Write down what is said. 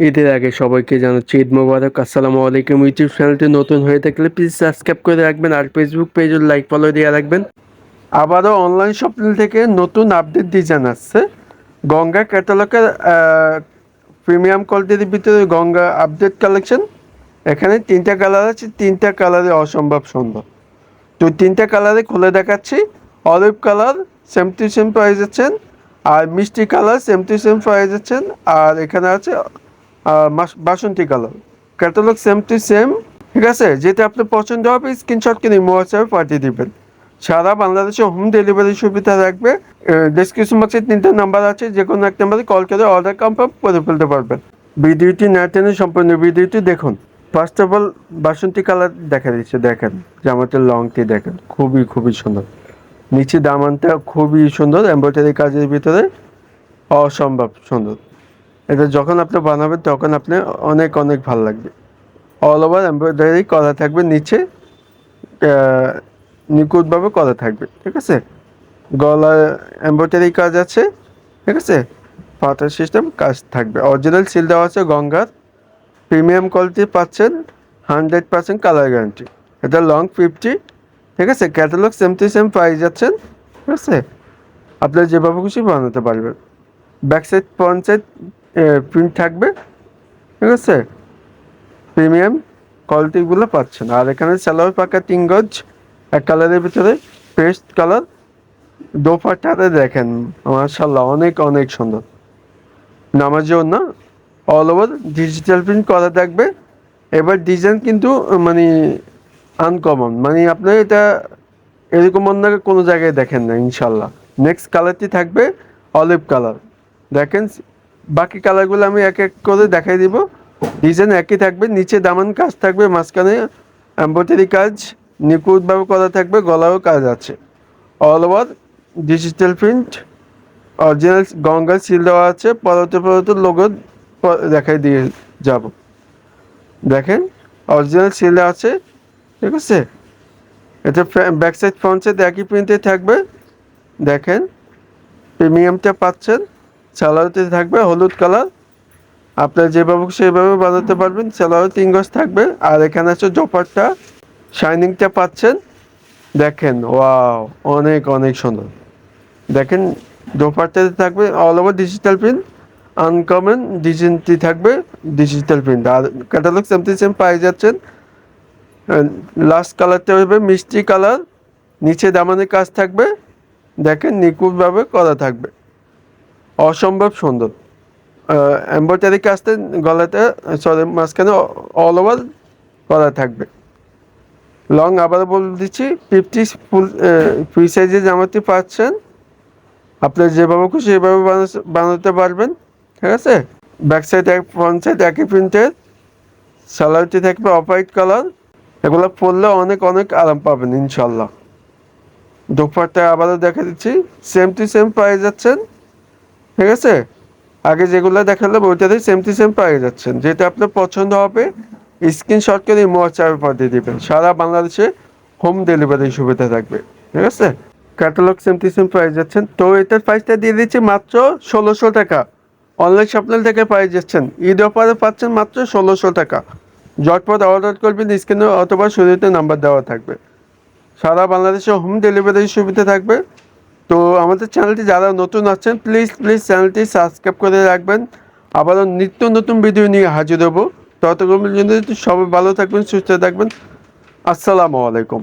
ঈদের আগে সবাইকে জানাচ্ছি ঈদ মোবারক। আসসালামু আলাইকুম, ইউটিউব চ্যানেলটি নতুন হয়ে থাকলে প্লিজ সাবস্ক্রাইব করে রাখবেন আর ফেসবুক পেজের লাইক ফলো দিয়ে রাখবেন। আবারও অনলাইন শপিং থেকে নতুন আপডেট ডিজাইন আসছে গঙ্গা ক্যাটালগের প্রিমিয়াম কোয়ালিটির ভিতরে গঙ্গা আপডেট কালেকশন এখানে তিনটা কালার আছে, তিনটা কালারে অসম্ভব সুন্দর। তো তিনটা কালারে খুলে দেখাচ্ছি। Olive colour same to same price আছেন আর মিষ্টি colour same to same price আছেন আর এখানে আছে বাসন্তী colour. Catalogue same to same ঠিক আছে? যেটা আপনার পছন্দ হবে স্ক্রিনশট কিনে হোয়াটসঅ্যাপে পাঠিয়ে দিবেন। সারা বাংলাদেশে হোম ডেলিভারি সুবিধা রাখবে ডিসক্রিপশন বক্সে তিনটা নাম্বার আছে যে কোনো এক নাম্বারে কল করে অর্ডার কনফার্ম করে ফেলতে পারবেন। ভিডিওটি না টেনে সম্পূর্ণ ভিডিওটি দেখুন। ফার্স্ট অফ অল বাসন্তী কালার দেখা দিচ্ছে, দেখেন। জামাতের লংটি দেখেন, খুবই খুবই সুন্দর। নিচে দামানটা খুবই সুন্দর এমব্রয়ডারি কাজের ভিতরে অসম্ভব সুন্দর। এটা যখন আপনি বানাবেন, তখন আপনি অনেক অনেক ভালো লাগবে। অল ওভার এমব্রয়ডারি করা থাকবে, নিচে নিখুঁতভাবে করা থাকবে, ঠিক আছে? গলায় এমব্রয়ডারি কাজ আছে, ঠিক আছে? পাতার সিস্টেম কাজ থাকবে। অরিজিনাল সিল দেওয়া আছে, গঙ্গার। প্রিমিয়াম কোয়ালিটি পাচ্ছেন হান্ড্রেড পার্সেন্ট কালার গ্যারান্টি এটা লং ফিফটি ঠিক আছে? Catalogue same to same price যাচ্ছেন, ঠিক আছে? আপনারা যেভাবে খুশি বানাতে পারবেন। Back side front side print থাকবে, ঠিক আছে? প্রিমিয়াম কোয়ালিটিগুলো পাচ্ছেন। আর এখানে সালোয়ার পাকা তিন গজ, এক কালারের ভিতরে পেস্ট কালার দোপাট্টাতে দেখেন মার্শাল্লাহ অনেক অনেক সুন্দর। নামাজেও না অল ওভার ডিজিটাল প্রিন্ট করা থাকবে। এবার ডিজাইন কিন্তু মানে আনকমন মানে আপনি এটা এরকম অন্য কোনো জায়গায় দেখেন না ইনশাল্লাহ নেক্সট কালারটি থাকবে অলিভ কালার দেখেন বাকি কালারগুলো আমি এক এক করে দেখাই দিব। ডিজাইন একই থাকবে, নিচে দামান কাজ থাকবে, মাঝখানে এম্ব্রয়ডারি কাজ নিখুঁতভাবে করা থাকবে গলাও কাজ আছে। All over digital print original Ganga seal দেওয়া আছে পরতে পরতে লোগো দেখাই দিয়ে যাব। দেখেন অরিজিনাল সিল দেওয়া আছে, ঠিক আছে? এটা ব্যাক সাইড ফ্রন্ট সাইড একই প্রিন্টে থাকবে। দেখেন প্রিমিয়ামটা পাচ্ছেন। স্যালারিতে থাকবে, হলুদ কালার। আপনার যেভাবে সেভাবে বানাতে পারবেন স্যালারি তিন গজ থাকবে। আর এখানে আছে জপারটা শাইনিংটা পাচ্ছেন। দেখেন, ওয়াও, অনেক অনেক সুন্দর। দেখেন দোপারটাতে থাকবে all over digital print uncommon ডিজাইনটি থাকবে ডিজিটাল প্রিন্ট আর ক্যাটালগ সেম সেম পাই যাচ্ছেন। লাস্ট কালারটা হবে মিষ্টি কালার নিচে দামানের কাজ থাকবে। দেখেন, নিখুঁতভাবে করা থাকবে। অসম্ভব সুন্দর। এম্ব্রয়ডারি কাজটা গলাতে সরি মাঝখানে অল ওভার করা থাকবে। লং আবার বলে দিচ্ছি ফিফটি ফুল ফ্রি সাইজের জামাটি পাচ্ছেন। আপনি যেভাবে খুশি সেভাবে বানাতে পারবেন, ঠিক আছে? ব্যাক সাইড এক ফ্রন্ট সাইড একই প্রিন্টের স্যালারিটি থাকবে অফ হোয়াইট কালার এগুলো পরলে অনেক অনেক আরাম পাবেন ইনশাল্লাহ দোপারটা আবারও দেখা দিচ্ছি। সেম টু সেম পেয়ে যাচ্ছেন। ঠিক আছে? আগে যেগুলো দেখালাম, ওইটাতেই সেম টু সেম পেয়ে যাচ্ছেন যেটা আপনার পছন্দ হবে স্ক্রিনশট করে হোয়াটসঅ্যাপে পাঠিয়ে দেবেন। সারা বাংলাদেশে হোম ডেলিভারি সুবিধা থাকবে। ঠিক আছে? ক্যাটালগ সেম টু সেম পেয়ে যাচ্ছেন। তো এটার প্রাইসটা দিয়ে দিচ্ছি মাত্র ষোলোশো টাকা। অনলাইন শপনাল থেকে পেয়ে যাচ্ছেন। ঈদ অফারে পাচ্ছেন মাত্র ষোলোশো টাকা। জটপট অর্ডার করবেন স্ক্রিনে অথবা শুরুতে নাম্বার দেওয়া থাকবে। সারা বাংলাদেশে হোম ডেলিভারি সুবিধা থাকবে। তো আমাদের চ্যানেলটি যারা নতুন আছেন প্লিজ প্লিজ চ্যানেলটি সাবস্ক্রাইব করে রাখবেন। আবারও নিত্য নতুন ভিডিও নিয়ে হাজির হব। ততক্ষণ পর্যন্ত সবাই ভালো থাকবেন, সুস্থ থাকবেন। আসসালামু আলাইকুম।